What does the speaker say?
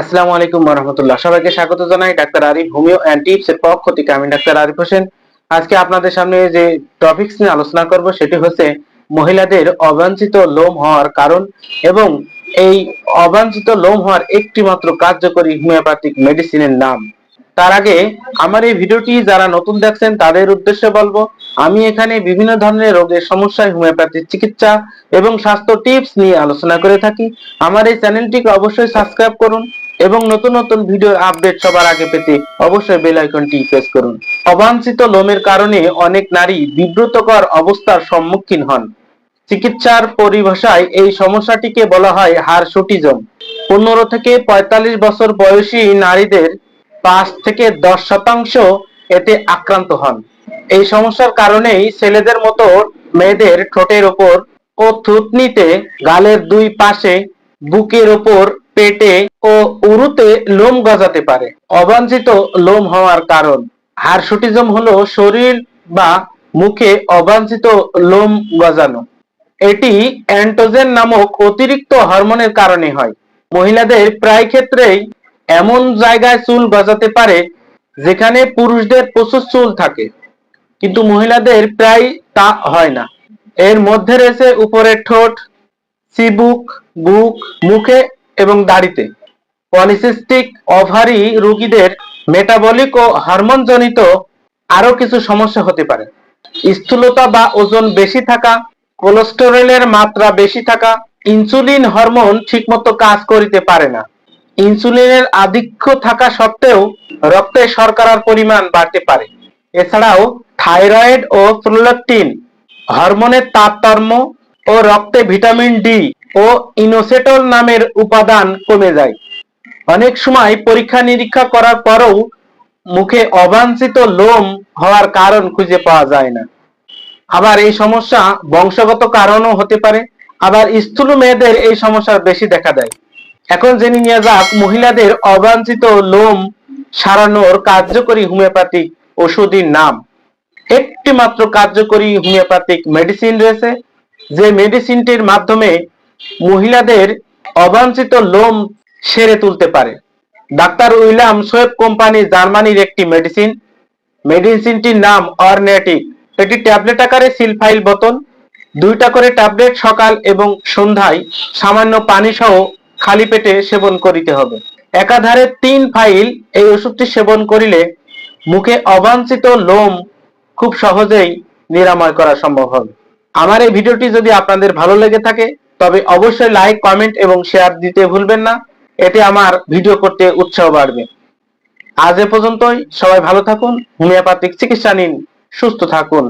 আসসালামু আলাইকুম রহমতুল্লাহ সবাইকে স্বাগত জানাই doctor Arif homeo and tips এর পক্ষ থেকে। আমি ডাক্তার আরিফ হোসেন। আজকে আপনাদের সামনে যে টপিকস নিয়ে আলোচনা করব সেটি হচ্ছে মহিলাদের অবাঞ্ছিত লোম হওয়ার কারণ এবং এই অবাঞ্ছিত লোম হওয়ার একটি মাত্র কার্যকরী হোমিওপ্যাথিক মেডিসিনের নাম। তার আগে আমার এই ভিডিওটি যারা নতুন দেখছেন তাদের উদ্দেশ্যে বলব আমি এখানে বিভিন্ন ধরনের রোগের সমস্যায় হোমিওপ্যাথিক চিকিৎসা এবং স্বাস্থ্য টিপস নিয়ে আলোচনা করে থাকি। আমার এই চ্যানেলটিকে অবশ্যই সাবস্ক্রাইব করুন এবং নতুন নতুন ভিডিওর আপডেট সবার আগে পেতে অবশ্যই বেল আইকনটি প্রেস করুন। অবাঞ্ছিত লোমের কারণে অনেক নারী বিব্রতকর অবস্থার সম্মুখীন হন। চিকিৎসার পরিভাষায় এই সমস্যাটিকে বলা হয় হারসুটিজম। পনেরো থেকে পঁয়তাল্লিশ বছর বয়সী নারীদের পাঁচ থেকে দশ শতাংশ এতে আক্রান্ত হন। এই সমস্যার কারণেই ছেলেদের মতো মেয়েদের ঠোঁটের ওপর ও থুতনিতে, গালের দুই পাশে, বুকের ওপর, পেটে ও উরুতে লোম গজাতে পারে। অবাঞ্ছিত লোম হওয়ার কারণ। হারসুটিজম হলো শরীর বা মুখে অবাঞ্ছিত লোম গজানো। এটি অ্যান্টোজেন নামক অতিরিক্ত হরমোনের কারণে হয়। মহিলাদের প্রায় ক্ষেত্রেই এমন জায়গায় চুল গজাতে পারে যেখানে পুরুষদের প্রচুর চুল থাকে। কিন্তু মহিলাদের প্রায় তা হয় না। এর মধ্যে রয়েছে উপরের ঠোঁট, চিবুক, বুক, মুখে এবং দাড়িতে। পলিসিস্টিক ওভারি রোগীদের মেটাবলিক ও হরমোনজনিত আরও কিছু সমস্যা হতে পারে। স্থূলতা বা ওজন বেশি থাকা, কোলেস্টেরলের মাত্রা বেশি থাকা, ইনসুলিন হরমোন ঠিকমতো কাজ করিতে পারে না। ইনসুলিনের আধিক্য থাকা সত্ত্বেও রক্তে শর্করার পরিমাণ বাড়তে পারে। এছাড়াও থাইরয়েড ও প্রোল্যাকটিন হরমোনের তারতম্য ও রক্তে ভিটামিন ডি ও ইনোসেটল নামের উপাদান কমে যায়। অনেক সময় পরীক্ষা নিরীক্ষা করার পরেও মুখে অবাঞ্ছিত লোম হওয়ার কারণ খুঁজে পাওয়া যায় না। আবার এই সমস্যা বংশগত কারণও হতে পারে, আবার স্থূল মেয়েদের এই সমস্যা বেশি দেখা দেয়। এখন জেনে নিয়ে যাক মহিলাদের অবাঞ্ছিত লোম সারানোর কার্যকরী হোমিওপ্যাথিক ওষুধের নাম। একটি মাত্র কার্যকরী হোমিওপ্যাথিক মেডিসিন রয়েছে। যে মেডিসিনটির মাধ্যমে মহিলাদের অবাঞ্ছিত লোম সেরে তুলতে পারে। ডাক্তার উইলাম সোয়েব কোম্পানি জার্মানির একটি মেডিসিন। মেডিসিনটির নাম অর্নেটিক এটি ট্যাবলেট আকারে সিলফাইল বোতল, দুইটা করে ট্যাবলেট সকাল এবং সন্ধ্যায় সামান্য পানি সহ খালি পেটে সেবন করিতে হবে। একাধারে তিন ফাইল এই ওষুধটি সেবন করিলে মুখে অবাঞ্ছিত লোম খুব সহজেই নিরাময় করা সম্ভব হবে। আমার এই ভিডিওটি যদি আপনাদের ভালো লেগে থাকে, তবে অবশ্যই লাইক কমেন্ট এবং শেয়ার দিতে ভুলবেন না। এতে আমার ভিডিও করতে উৎসাহ বাড়বে। আজ এ পর্যন্তই। সবাই ভালো থাকুন। হোমিওপ্যাথিক চিকিৎসা নিন। সুস্থ থাকুন।